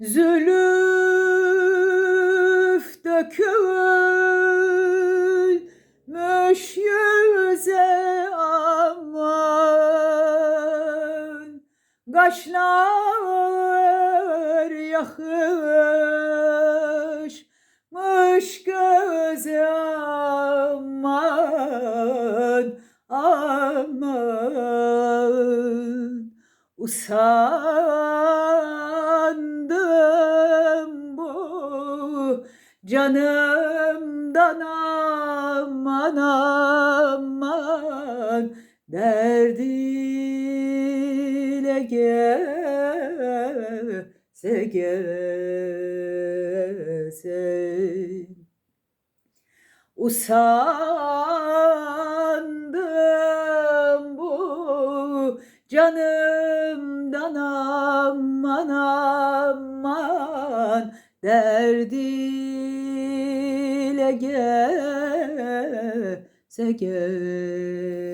Zülüf dökülmüş yüze aman. Kaşlar yakışmış göze aman Aman. Usandım canımdan aman aman Derdiyle geze geze Usandım bu canımdan aman aman Derdiyle geze geze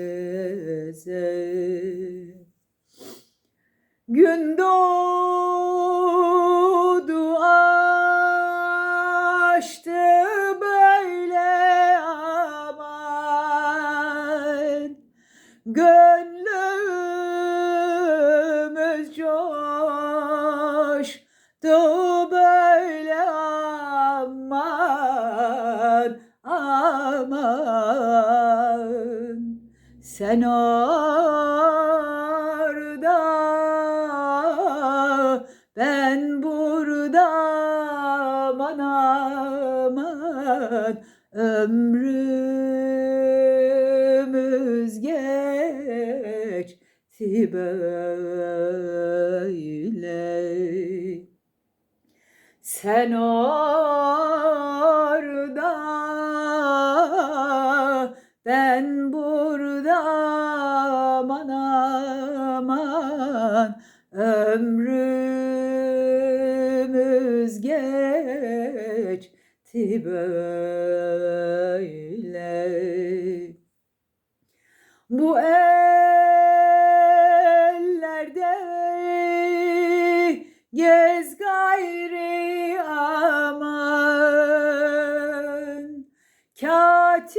Gün doğdu açtı böyle aman. Gönlümüz coştu aman aman. Sen orada ben burada. Aman aman. Ömrümüz geçti böyle sen orada ben burada aman aman ömrümüz geçti böyle. Bu ellerde gez gayri katip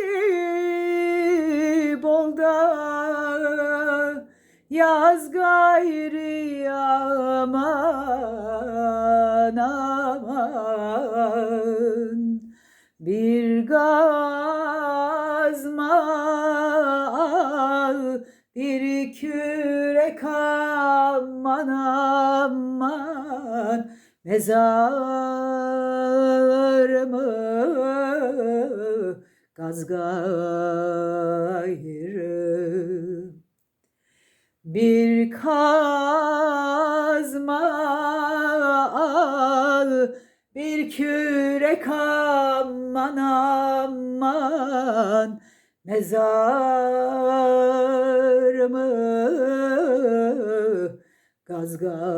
ol da yaz gayri aman aman. Bir gazma al bir kürek aman aman. Mezarımı gaz gayrı bir kazma al bir kürek aman aman. Mezarımı gaz gayrı